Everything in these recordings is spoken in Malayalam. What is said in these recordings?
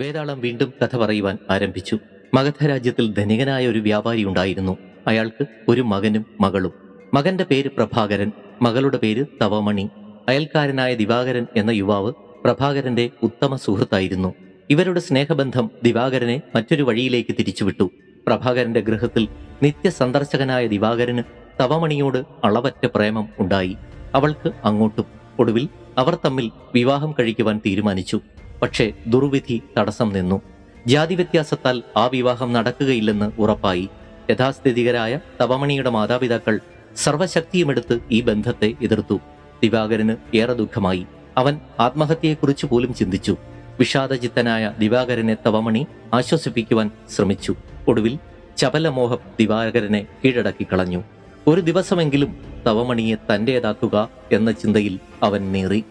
വേതാളം വീണ്ടും കഥ പറയുവാൻ ആരംഭിച്ചു. മഗധ രാജ്യത്തിൽ ധനികനായ ഒരു വ്യാപാരി ഉണ്ടായിരുന്നു. അയാൾക്ക് ഒരു മകനും മകളും. മകന്റെ പേര് പ്രഭാകരൻ മകളുടെ പേര് തവമണി. അയൽക്കാരനായ ദിവാകരൻ എന്ന യുവാവ് പ്രഭാകരന്റെ ഉത്തമ സുഹൃത്തായിരുന്നു. ഇവരുടെ സ്നേഹബന്ധം ദിവാകരനെ മറ്റൊരു വഴിയിലേക്ക് തിരിച്ചുവിട്ടു. പ്രഭാകരന്റെ ഗൃഹത്തിൽ നിത്യസന്ദർശകനായ ദിവാകരന് തവമണിയോട് അളവറ്റ പ്രേമം ഉണ്ടായി. അവൾക്ക് അങ്ങോട്ടും ഒടുവിൽ അവർ തമ്മിൽ വിവാഹം കഴിക്കുവാൻ തീരുമാനിച്ചു. പക്ഷേ ദുർവിധി തടസ്സം നിന്നു. ജാതി വ്യത്യാസത്താൽ ആ വിവാഹം നടക്കുകയില്ലെന്ന് ഉറപ്പായി. യഥാസ്ഥിതികരായ തവമണിയുടെ മാതാപിതാക്കൾ സർവശക്തിയുമെടുത്ത് ഈ ബന്ധത്തെ എതിർത്തു. ദിവാകരന് ഏറെ ദുഃഖമായി. അവൻ ആത്മഹത്യയെക്കുറിച്ച് പോലും ചിന്തിച്ചു. വിഷാദചിത്തനായ ദിവാകരനെ തവമണി ആശ്വസിപ്പിക്കുവാൻ ശ്രമിച്ചു. ഒടുവിൽ ചപലമോഹം ദിവാകരനെ കീഴടക്കി കളഞ്ഞു. ഒരു ദിവസമെങ്കിലും തവമണിയെ തന്റേതാക്കുക എന്ന ചിന്തയിൽ അവൻ നീറി.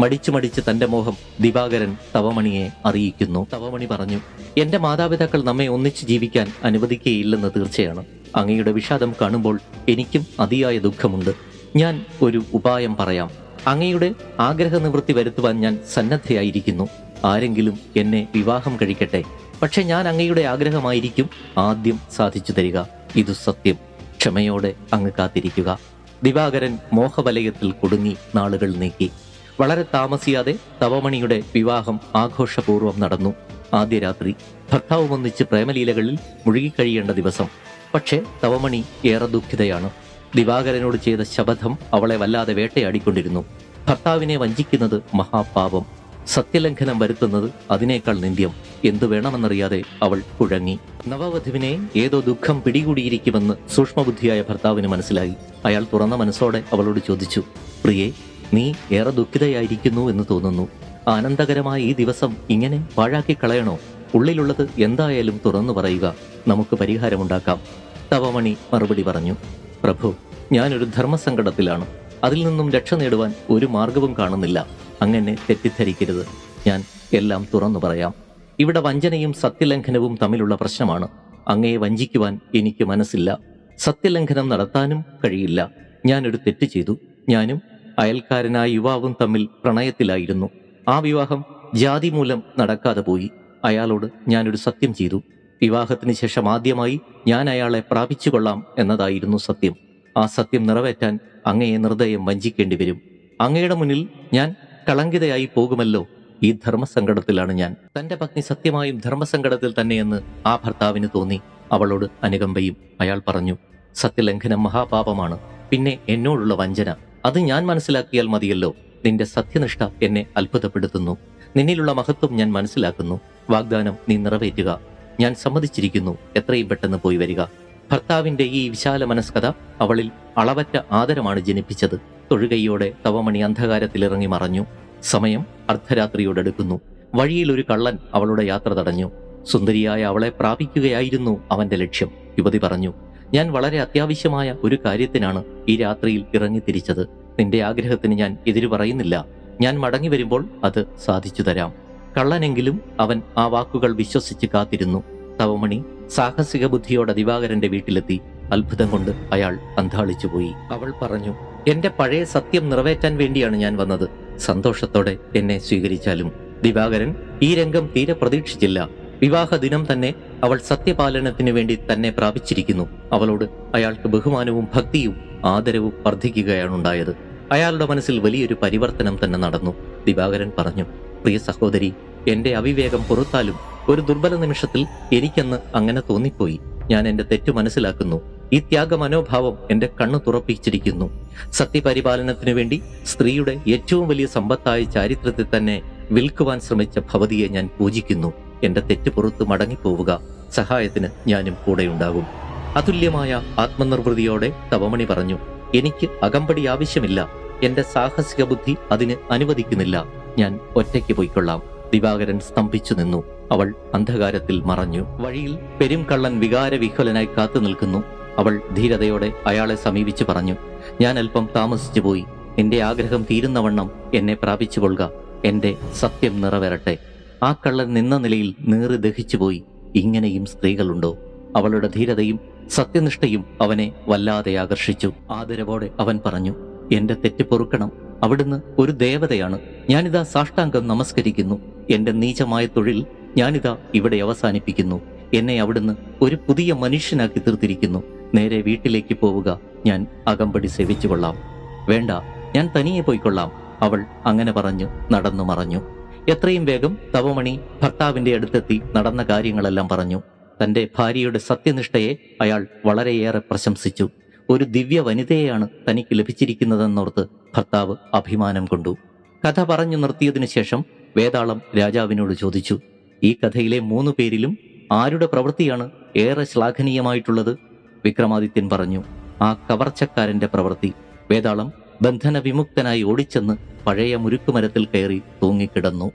മടിച്ചു മടിച്ച് തന്റെ മോഹം ദിവാകരൻ തവമണിയെ അറിയിക്കുന്നു. തവമണി പറഞ്ഞു എന്റെ മാതാപിതാക്കൾ നമ്മെ ഒന്നിച്ച് ജീവിക്കാൻ അനുവദിക്കുകയില്ലെന്ന് തീർച്ചയാണ്. അങ്ങയുടെ വിഷാദം കാണുമ്പോൾ എനിക്കും അതിയായ ദുഃഖമുണ്ട്. ഞാൻ ഒരു ഉപായം പറയാം. അങ്ങയുടെ ആഗ്രഹ നിവൃത്തി വരുത്തുവാൻ ഞാൻ സന്നദ്ധയായിരിക്കുന്നു. ആരെങ്കിലും എന്നെ വിവാഹം കഴിക്കട്ടെ. പക്ഷെ ഞാൻ അങ്ങയുടെ ആഗ്രഹമായിരിക്കും ആദ്യം സാധിച്ചു തരിക. ഇതു സത്യം. ക്ഷമയോടെ അങ്ങ് കാത്തിരിക്കുക. ദിവാകരൻ മോഹവലയത്തിൽ കുടുങ്ങി നാളുകൾ നീക്കി. വളരെ താമസിയാതെ തവമണിയുടെ വിവാഹം ആഘോഷപൂർവം നടന്നു. ആദ്യ രാത്രി ഭർത്താവുമൊന്നിച്ച് പ്രേമലീലകളിൽ മുഴുകിക്കഴിയേണ്ട ദിവസം. പക്ഷേ തവമണി ഏറെ ദുഃഖിതയാണ്. ദിവാകരനോട് ചെയ്ത ശപഥം അവളെ വല്ലാതെ വേട്ടയാടിക്കൊണ്ടിരുന്നു. ഭർത്താവിനെ വഞ്ചിക്കുന്നത് മഹാപാപം. സത്യലംഘനം വരുത്തുന്നത് അതിനേക്കാൾ നിന്ദ്യം. എന്തു വേണമെന്നറിയാതെ അവൾ കുഴങ്ങി. നവവധുവിനെ ഏതോ ദുഃഖം പിടികൂടിയിരിക്കുമെന്ന് സൂക്ഷ്മബുദ്ധിയായ ഭർത്താവിന് മനസ്സിലായി. അയാൾ തുറന്ന മനസ്സോടെ അവളോട് ചോദിച്ചു പ്രിയേ നീ ഏറെ ദുഃഖിതയായിരിക്കുന്നു എന്ന് തോന്നുന്നു. ആനന്ദകരമായ ഈ ദിവസം ഇങ്ങനെ പാഴാക്കി കളയണോ? ഉള്ളിലുള്ളത് എന്തായാലും തുറന്നു പറയുക. നമുക്ക് പരിഹാരമുണ്ടാക്കാം. തവമണി മറുപടി പറഞ്ഞു. പ്രഭു ഞാനൊരു ധർമ്മസങ്കടത്തിലാണ്. അതിൽ നിന്നും രക്ഷ നേടുവാൻ ഒരു മാർഗവും കാണുന്നില്ല. അങ്ങനെ തെറ്റിദ്ധരിക്കരുത്. ഞാൻ എല്ലാം തുറന്നു പറയാം. ഇവിടെ വഞ്ചനയും സത്യലംഘനവും തമ്മിലുള്ള പ്രശ്നമാണ്. അങ്ങയെ വഞ്ചിക്കുവാൻ എനിക്ക് മനസ്സില്ല. സത്യലംഘനം നടത്താനും കഴിയില്ല. ഞാനൊരു തെറ്റ് ചെയ്തു. ഞാനും അയൽക്കാരനായ യുവാവും തമ്മിൽ പ്രണയത്തിലായിരുന്നു. ആ വിവാഹം ജാതി മൂലം നടക്കാതെ പോയി. അയാളോട് ഞാനൊരു സത്യം ചെയ്തു. വിവാഹത്തിന് ശേഷം ആദ്യമായി ഞാൻ അയാളെ പ്രാപിച്ചു കൊള്ളാം എന്നതായിരുന്നു സത്യം. ആ സത്യം നിറവേറ്റാൻ അങ്ങയെ നിർദ്ദയം വഞ്ചിക്കേണ്ടി വരും. അങ്ങയുടെ മുന്നിൽ ഞാൻ കളങ്കിതയായി പോകുമല്ലോ? ഈ ധർമ്മസങ്കടത്തിലാണ് ഞാൻ. തന്റെ പത്നി സത്യമായും ധർമ്മസങ്കടത്തിൽ തന്നെയെന്ന് ആ ഭർത്താവിന് തോന്നി. അവളോട് അനുകമ്പയും അയാൾ പറഞ്ഞു സത്യലംഘനം മഹാപാപമാണ്. പിന്നെ എന്നോടുള്ള വഞ്ചന. അത് ഞാൻ മനസ്സിലാക്കിയാൽ മതിയല്ലോ. നിന്റെ സത്യനിഷ്ഠ എന്നെ അത്ഭുതപ്പെടുത്തുന്നു. നിന്നിലുള്ള മഹത്വം ഞാൻ മനസ്സിലാക്കുന്നു. വാഗ്ദാനം നീ നിറവേറ്റുക. ഞാൻ സമ്മതിച്ചിരിക്കുന്നു. എത്രയും പെട്ടെന്ന് പോയി വരിക. ഭർത്താവിന്റെ ഈ വിശാല മനസ്കഥ അവളിൽ അളവറ്റ ആദരമാണ് ജനിപ്പിച്ചത്. തൊഴുകൈയോടെ തവമണി അന്ധകാരത്തിലിറങ്ങി മറഞ്ഞു. സമയം അർദ്ധരാത്രിയോടടുക്കുന്നു വഴിയിൽ ഒരു കള്ളൻ അവളുടെ യാത്ര തടഞ്ഞു. സുന്ദരിയായ അവളെ പ്രാപിക്കുകയായിരുന്നു അവന്റെ ലക്ഷ്യം. യുവതി പറഞ്ഞു ഞാൻ വളരെ അത്യാവശ്യമായ ഒരു കാര്യത്തിനാണ് ഈ രാത്രിയിൽ ഇറങ്ങി തിരിച്ചത്. നിന്റെ ആഗ്രഹത്തിന് ഞാൻ എതിരു പറയുന്നില്ല. ഞാൻ മടങ്ങി വരുമ്പോൾ അത് സാധിച്ചു തരാം. കള്ളനെങ്കിലും അവൻ ആ വാക്കുകൾ വിശ്വസിച്ച് കാത്തിരുന്നു. തവമണി സാഹസിക ബുദ്ധിയോടെ ദിവാകരന്റെ വീട്ടിലെത്തി. അത്ഭുതം കൊണ്ട് അയാൾ അന്താളിച്ചുപോയി അവൾ പറഞ്ഞു എന്റെ പഴയ സത്യം നിറവേറ്റാൻ വേണ്ടിയാണ് ഞാൻ വന്നത്. സന്തോഷത്തോടെ എന്നെ സ്വീകരിച്ചാലും. ദിവാകരൻ ഈ രംഗം തീരെ പ്രതീക്ഷിച്ചില്ല. വിവാഹ ദിനം തന്നെ അവൾ സത്യപാലനത്തിനു വേണ്ടി തന്നെ പ്രാപിച്ചിരിക്കുന്നു. അവളോട് അയാൾക്ക് ബഹുമാനവും ഭക്തിയും ആദരവും വർദ്ധിക്കുകയാണുണ്ടായത്. അയാളുടെ മനസ്സിൽ വലിയൊരു പരിവർത്തനം തന്നെ നടന്നു. ദിവാകരൻ പറഞ്ഞു പ്രിയ സഹോദരി എന്റെ അവിവേകം പുറത്താലും ഒരു ദുർബല നിമിഷത്തിൽ എനിക്കെന്ന് അങ്ങനെ തോന്നിപ്പോയി. ഞാൻ എന്റെ തെറ്റു മനസ്സിലാക്കുന്നു. ഈ ത്യാഗ മനോഭാവം എന്റെ കണ്ണു തുറപ്പിച്ചിരിക്കുന്നു. സത്യപരിപാലനത്തിനു വേണ്ടി സ്ത്രീയുടെ ഏറ്റവും വലിയ സമ്പത്തായ ചാരിത്രത്തെ തന്നെ വിൽക്കുവാൻ ശ്രമിച്ച ഭവതിയെ ഞാൻ പൂജിക്കുന്നു. എന്റെ തെറ്റ് പുറത്ത് മടങ്ങിപ്പോവുക. സഹായത്തിന് ഞാനും കൂടെയുണ്ടാകും. അതുല്യമായ ആത്മനിർവൃതിയോടെ തവമണി പറഞ്ഞു എനിക്ക് അകമ്പടി ആവശ്യമില്ല. എന്റെ സാഹസിക ബുദ്ധി അതിന് അനുവദിക്കുന്നില്ല. ഞാൻ ഒറ്റയ്ക്ക് പോയിക്കൊള്ളാം. ദിവാകരൻ സ്തംഭിച്ചു നിന്നു. അവൾ അന്ധകാരത്തിൽ മറഞ്ഞു. വഴിയിൽ പെരുംകള്ളൻ വികാരവിഹ്വലനായി കാത്തു നിൽക്കുന്നു. അവൾ ധീരതയോടെ അയാളെ സമീപിച്ചു പറഞ്ഞു ഞാൻ അല്പം താമസിച്ചു പോയി. എന്റെ ആഗ്രഹം തീരുന്നവണ്ണം എന്നെ പ്രാപിച്ചു കൊള്ളുക എന്റെ സത്യം നിറവേറട്ടെ. ആ കള്ളൻ നിന്ന നിലയിൽ നീറി ദഹിച്ചുപോയി ഇങ്ങനെയും സ്ത്രീകളുണ്ടോ? അവളുടെ ധീരതയും സത്യനിഷ്ഠയും അവനെ വല്ലാതെ ആകർഷിച്ചു. ആദരവോടെ അവൻ പറഞ്ഞു എന്റെ തെറ്റ് പൊറുക്കണം. അവിടുന്ന് ഒരു ദേവതയാണ്. ഞാനിതാ സാഷ്ടാംഗം നമസ്കരിക്കുന്നു. എന്റെ നീചമായ തൊഴിൽ ഞാനിതാ ഇവിടെ അവസാനിപ്പിക്കുന്നു. എന്നെ അവിടുന്ന് ഒരു പുതിയ മനുഷ്യനാക്കി തീർത്തിരിക്കുന്നു. നേരെ വീട്ടിലേക്ക് പോവുക. ഞാൻ അകമ്പടി സേവിച്ചു കൊള്ളാം വേണ്ട ഞാൻ തനിയെ പോയിക്കൊള്ളാം. അവൾ അങ്ങനെ പറഞ്ഞു നടന്നു മറഞ്ഞു. എത്രയും വേഗം തവമണി ഭർത്താവിന്റെ അടുത്തെത്തി നടന്ന കാര്യങ്ങളെല്ലാം പറഞ്ഞു. തന്റെ ഭാര്യയുടെ സത്യനിഷ്ഠയെ അയാൾ വളരെയേറെ പ്രശംസിച്ചു. ഒരു ദിവ്യ വനിതയെയാണ് തനിക്ക് ലഭിച്ചിരിക്കുന്നതെന്നോർത്ത് ഭർത്താവ് അഭിമാനം കൊണ്ടു. കഥ പറഞ്ഞു നിർത്തിയതിനു ശേഷം വേതാളം രാജാവിനോട് ചോദിച്ചു ഈ കഥയിലെ മൂന്ന് പേരിലും ആരുടെ പ്രവൃത്തിയാണ് ഏറെ ശ്ലാഘനീയമായിട്ടുള്ളത്? വിക്രമാദിത്യൻ പറഞ്ഞു ആ കവർച്ചക്കാരന്റെ പ്രവൃത്തി. വേതാളം ബന്ധന വിമുക്തനായി ഓടിച്ചെന്ന് പഴയ മുരുക്കുമരത്തിൽ കയറി തൂങ്ങിക്കിടന്നു.